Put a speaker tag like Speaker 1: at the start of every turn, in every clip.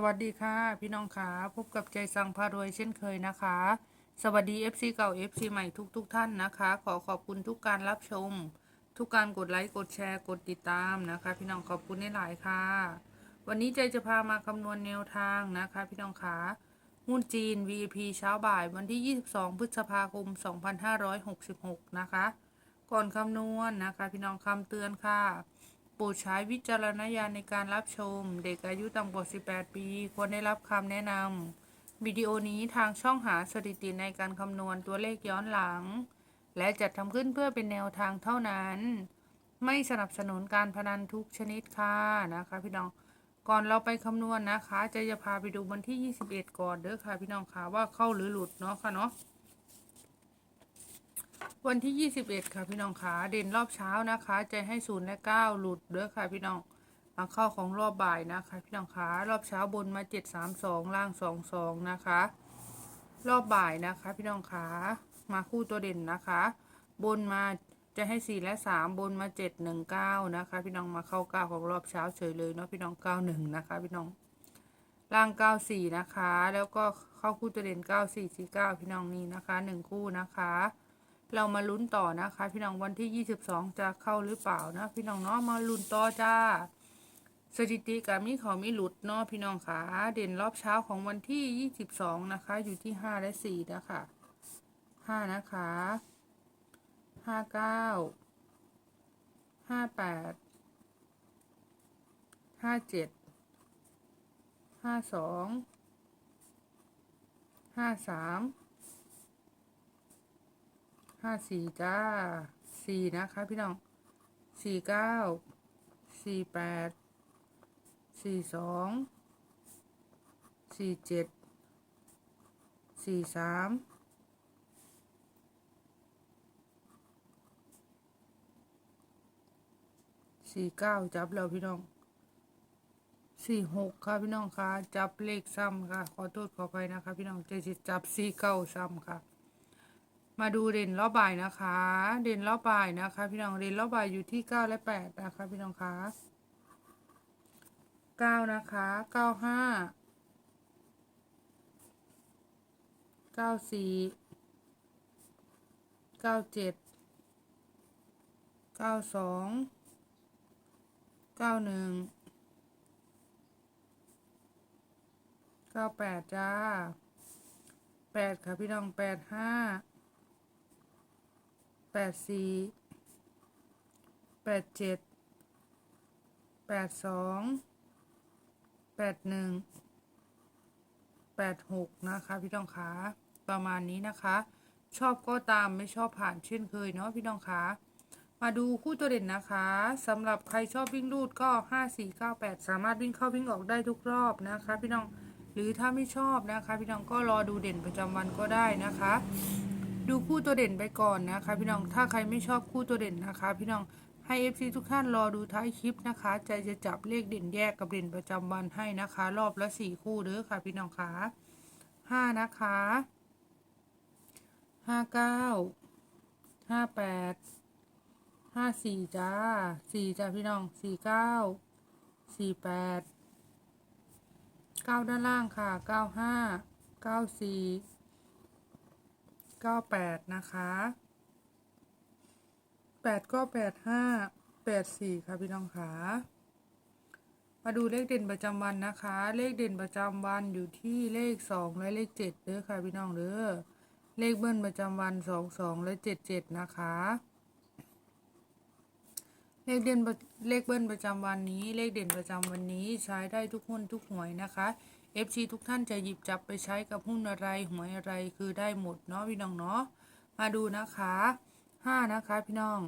Speaker 1: สวัสดีค่ะพี่น้องค่ะพบกับใจสังพารวยเช่นเคยนะคะ สวัสดี FC เก่า FC ใหม่ทุกๆทท่านนะคะ ขอขอบคุณทุกการรับชม ทุกการกดไลค์กดแชร์กดติดตามนะคะ พี่น้องขอบคุณหลายค่ะ วันนี้ใจจะพามาคำนวณแนวทางนะคะ พี่น้องค่ะหุ้นจีน VIP เช้าบ่ายวันที่ 22 พฤษภาคม 2566 นะคะ ก่อนคำนวณนะคะ พี่น้องคำเตือนค่ะ โปรดใช้วิจารณญาณในการรับชม เด็กอายุต่ำกว่า 18 ปี ควรได้รับคำแนะนำวิดีโอนี้ทางช่องหาสถิติในการคำนวณตัวเลขย้อนหลัง และจัดทำขึ้นเพื่อเป็นแนวทางเท่านั้น ไม่สนับสนุนการพนันทุกชนิดค่ะนะคะพี่น้องก่อนเราไปคำนวณนะคะ จะจะพาไปดูวันที่ 21 ก่อนเด้อค่ะพี่น้องค่ะว่าเข้าหรือหลุดเนาะค่ะเนาะ วันที่ 21 ค่ะพี่น้องขาเด่นรอบเช้านะคะจะให้ศูนย์และ9หลุดเด้อค่ะพี่น้องมาเข้าของรอบบ่ายนะคะ พี่น้องขารอบเช้าบนมา 732 ล่าง 22 นะคะ รอบบ่ายนะคะ พี่น้องขามาคู่ตัวเด่นนะคะ บนมาจะให้ 4 และ 3 บนมา 719 นะคะ พี่น้องมาเข้า9ของรอบเช้าเฉยเลยเนาะพี่น้อง 91 นะคะ พี่น้องล่าง 94 นะคะ แล้วก็เข้าคู่ตัวเด่น 9449 พี่น้องนี่นะคะ 1 คู่นะคะ เรามาลุ้นต่อนะคะ พี่น้องวันที่ 22 จะเข้าหรือเปล่านะพี่น้องเนาะมาลุ้นต่อจ้า สถิติกับมีเขามีหลุดเนาะพี่น้องขาเด่นรอบเช้าของวันที่ 22 นะคะ อยู่ที่ 5 และ4นะคะ5นะคะ 59 58 57 52 53 ห้าสี่จ้าสี่นะคะ พี่น้องสี่เก้าสี่แปดสี่สองสี่เจ็ดสี่สามสี่เก้าจับแล้วพี่น้องสี่หกค่ะพี่น้องค่ะ จับเลขซ้ำค่ะ ขอโทษขอไปนะคะ พี่น้องจะจับสี่เก้าซ้ำค่ะ มาดูเด่นรอบบ่ายนะคะ เด่นรอบบ่ายนะคะ พี่น้องเด่นรอบบ่ายอยู่ที่เก้าและแปดนะคะ พี่น้องคะเก้านะคะเก้าห้าเก้าสี่เก้าเจ็ดเก้าสองเก้าหนึ่งเก้าแปดจ้าแปดค่ะพี่น้องแปดห้า แปดสี่แปดเจ็ดแปดสองแปดหนึ่งแปดหกนะคะพี่น้องคะประมาณนี้นะคะ ชอบก็ตามไม่ชอบผ่านเช่นเคยเนาะพี่น้องคะมาดูคู่ตัวเด่นนะคะสำหรับใครชอบวิ่งรูดก็ห้าสี่เก้าแปดสามารถวิ่งเข้าวิ่งออกได้ทุกรอบนะคะ พี่น้องหรือถ้าไม่ชอบนะคะ พี่น้องก็รอดูเด่นประจำวันก็ได้นะคะ ดูคู่ตัวเด่นไปก่อนนะคะ พี่น้องถ้าใครไม่ชอบคู่ตัวเด่นนะคะ พี่น้องให้ FC ทุกท่านรอดูท้ายคลิปนะคะ ใจจะจับเลขเด่นแยกกับเด่นประจำวันให้นะคะ รอบละสี่คู่เด้อค่ะ พี่น้องคะห้านะคะห้าเก้าห้าแปดห้าสี่จ้าสี่จ้าพี่น้องสี่เก้าสี่แปดเก้าด้านล่างค่ะเก้าห้าเก้าสี่ เก้าแปดนะคะแปดก็แปดห้าแปดสี่ค่ะพี่น้องคะมาดูเลขเด่นประจำวันนะคะ เลขเด่นประจำวันอยู่ที่เลขสองและเลขเจ็ดเด้อค่ะพี่น้องเด้อเลขเบิ้ลประจำวันสองสองและเจ็ดเจ็ดนะคะ เลขเด่นเลขเบิ้ลประจำวันนี้ เลขเด่นประจำวันนี้ใช้ได้ทุกหุ้นทุกหวยนะคะ FC ทุกท่านจะหยิบจับไปใช้กับหุ้นอะไรหวยอะไรคือได้หมดเนาะพี่น้องเนาะมาดูนะคะห้านะคะพี่น้อง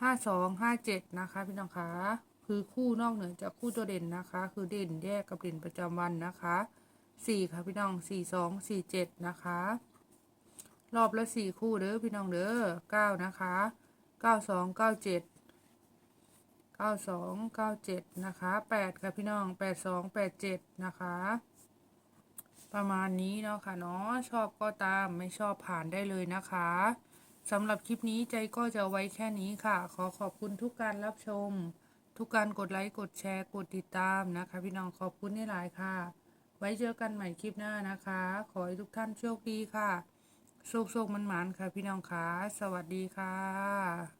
Speaker 1: ห้าสองห้าเจ็ดนะคะพี่น้องคะคือคู่นอกเหนือจากคู่ตัวเด่นนะคะ คือเด่นแยกกับเด่นประจำวันนะคะสี่ค่ะพี่น้องสี่สองสี่เจ็ดนะคะ รอบละสี่คู่เด้อพี่น้องเด้อเก้านะคะเก้าสองเก้าเจ็ด เก้าสองเก้าเจ็ดนะคะแปดค่ะพี่น้องแปดสองแปดเจ็ดนะคะ ประมาณนี้เนาะค่ะเนาะชอบก็ตามไม่ชอบผ่านได้เลยนะคะสำหรับคลิปนี้ใจก็จะไว้แค่นี้ค่ะ ขอขอบคุณทุกการรับชม ทุกการกดไลค์กดแชร์กดติดตามนะคะ พี่น้องขอบคุณนี่หลายค่ะ ไว้เจอกันใหม่คลิปหน้านะคะ ขอให้ทุกท่านโชคดีค่ะโชคโชคมันหมานค่ะพี่น้องค่ะสวัสดีค่ะ